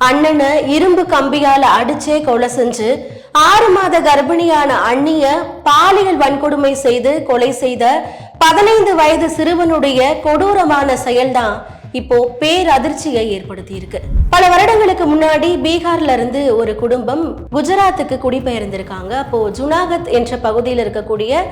அண்ணனை இரும்பு கம்பியால அடிச்சே கொலை செஞ்சு ஆறு மாத கர்ப்பிணியான அண்ணிய பாலியல் வன்கொடுமை செய்து கொலை செய்த பதினைந்து வயது சிறுவனுடைய கொடூரமான செயல்தான் இப்போ பேரதிர்ச்சியை ஏற்படுத்தி இருக்கு பல வருடங்களுக்கு முன்னாடி பீகார்ல இருந்து ஒரு குடும்பம் குஜராத்துக்கு குடிபெயர்ந்திருக்காங்க. அப்போ ஜுனாகத் என்ற பகுதியில் இருக்கக்கூடிய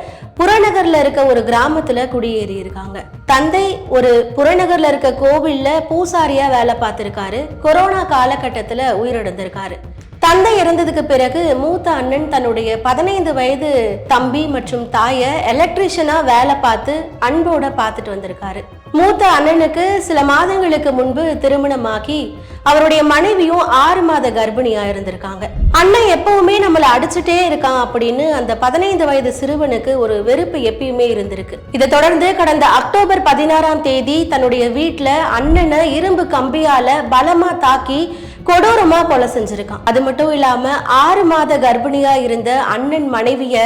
புறநகர்ல இருக்க ஒரு கிராமத்துல குடியேறி இருக்காங்க தந்தை ஒரு புறநகர்ல இருக்க கோவில்ல பூசாரியா வேலை பார்த்திருக்காரு. கொரோனா காலகட்டத்துல உயிரிழந்திருக்காரு. தந்தை இறந்ததுக்கு பிறகு மூத்த அண்ணன் தன்னுடைய பதினைந்து வயது தம்பி மற்றும் தாயை எலக்ட்ரிஷியனா வேலை பார்த்து அன்போட பார்த்துட்டு வந்திருக்காரு. மூத்த அண்ணனுக்கு சில மாதங்களுக்கு முன்பு திருமணமாகி அவருடைய மனைவியும் ஆறு மாத கர்ப்பிணியா இருந்திருக்காங்க. அண்ணன் எப்பவுமே நம்மளை அடிச்சுட்டே இருக்கான் அப்படின்னு அந்த பதினைந்து வயது சிறுவனுக்கு ஒரு வெறுப்பு எப்பயுமே இருந்திருக்கு. இதை தொடர்ந்து கடந்த அக்டோபர் பதினாறாம் தேதி தன்னுடைய வீட்டுல அண்ணனை இரும்பு கம்பியால பலமா தாக்கி கொடூரமா கொலை செஞ்சிருக்கான். அது மட்டும் இல்லாம ஆறு மாத கர்ப்பிணியா இருந்த அண்ணன் மனைவிய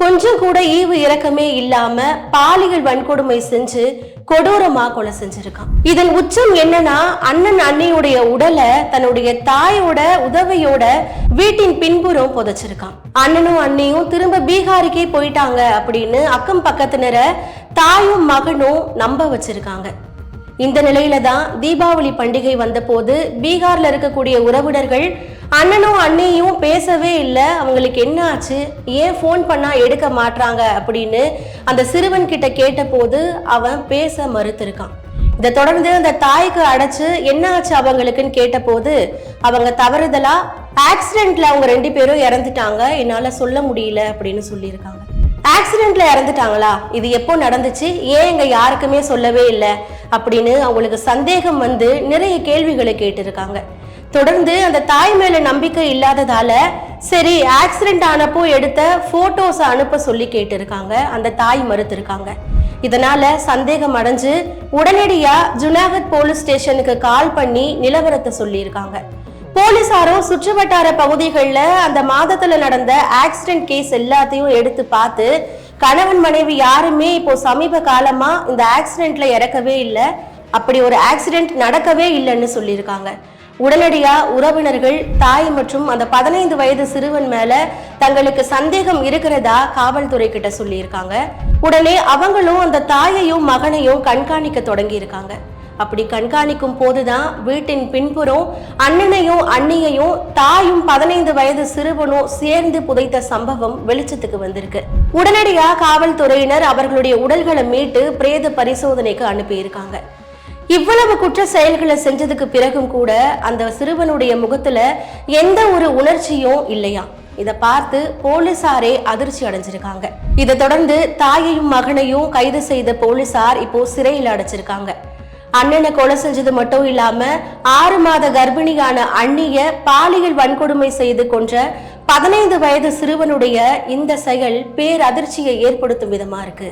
கொஞ்சம் கூட ஈவு இறக்கமே இல்லாம பாலியல் வன்கொடுமை செஞ்சு கொடூரமா கொலை செஞ்சிருக்கான். இதன் உச்சம் என்னன்னா அண்ணன் அன்னையுடைய உடலை தன்னுடைய தாயோட உதவியோட வீட்டின் பின்புறம் புதைச்சிருக்கான். அண்ணனும் அண்ணியும் திரும்ப பீகாருக்கே போயிட்டாங்க அப்படின்னு அக்கம் பக்கத்தினரை தாயும் மகனும் நம்ப வச்சிருக்காங்க. இந்த நிலையில தான் தீபாவளி பண்டிகை வந்தபோது பீகார்ல இருக்கக்கூடிய உறவினர்கள் அண்ணனும் அண்ணியும் பேசவே இல்லை அவங்களுக்கு என்ன ஆச்சு? ஏன் ஃபோன் பண்ணா எடுக்க மாட்றாங்க? அப்படின்னு அந்த சிறுவன் கிட்ட கேட்டபோது அவன் பேச மறுத்திருக்கான். இதை தொடர்ந்து அந்த தாய்க்கு அடைச்சு என்ன ஆச்சு அவங்களுக்குன்னு கேட்டபோது அவங்க தவறுதலா ஆக்சிடென்ட்ல அவங்க ரெண்டு பேரும் இறந்துட்டாங்க. என்னால சொல்ல முடியல அப்படின்னு சொல்லியிருக்காங்க. ஆக்சிடென்ட்ல இறந்துட்டாங்களா? இது எப்போ நடந்துச்சு? ஏன் இங்க யாருக்குமே சொல்லவே இல்லை? அப்படின்னு அவங்களுக்கு சந்தேகம் வந்து நிறைய கேள்விகளை கேட்டிருக்காங்க. தொடர்ந்து அந்த தாய் மேல நம்பிக்கை இல்லாததால சரி ஆக்சிடென்ட் ஆனப்போ எடுத்த போட்டோஸ் அனுப்ப சொல்லி கேட்டிருக்காங்க. அந்த தாய் மறுத்திருக்காங்க. இதனால சந்தேகம் அடைஞ்சு உடனடியா ஜுனாகத் போலீஸ் ஸ்டேஷனுக்கு கால் பண்ணி நிலவரத்தை சொல்லியிருக்காங்க. போலீசாரும் சுற்றுவட்டார பகுதிகளில் அந்த மாதத்துல நடந்த ஆக்சிடென்ட் கேஸ் எல்லாத்தையும் எடுத்து பார்த்து கணவன் மனைவி யாருமே இப்போ சமீப காலமா இந்த ஆக்சிடென்ட்ல இறக்கவே இல்லை. அப்படி ஒரு ஆக்சிடென்ட் நடக்கவே இல்லைன்னு சொல்லியிருக்காங்க. உடனடியா உறவினர்கள் தாய் மற்றும் அந்த பதினைந்து வயது சிறுவன் மேல தங்களுக்கு சந்தேகம் இருக்கிறதா காவல்துறை கிட்ட சொல்லியிருக்காங்க. உடனே அவங்களும் அந்த தாயையும் மகனையும் கண்காணிக்க தொடங்கி இருக்காங்க அப்படி கண்காணிக்கும் போதுதான் வீட்டின் பின்புறம் அண்ணனையும் அண்ணியையும் தாயும் பதினைந்து வயது சிறுவனும் சேர்ந்து புதைத்த சம்பவம் வெளிச்சத்துக்கு வந்திருக்கு. உடனடியா காவல்துறையினர் அவர்களுடைய உடல்களை மீட்டு பிரேத பரிசோதனைக்கு அனுப்பியிருக்காங்க. இவ்வளவு குற்ற செயல்களை செஞ்சதுக்கு பிறகும் கூட அந்த சிறுவனுடைய முகத்துல எந்த ஒரு உணர்ச்சியும் இல்லையா? இதை பார்த்து போலீசாரே அதிர்ச்சி அடைஞ்சிருக்காங்க. இதை தொடர்ந்து தாயையும் மகனையும் கைது செய்த போலீசார் இப்போ சிறையில் அடைச்சிருக்காங்க. அண்ணனை கொலை செஞ்சது மட்டும் இல்லாம ஆறு மாத கர்ப்பிணியான அண்ணிய பாலியல் வன்கொடுமை செய்து கொன்ற பதினைந்து வயது சிறுவனுடைய இந்த செயல் பேரதிர்ச்சியை ஏற்படுத்தும் விதமா இருக்கு.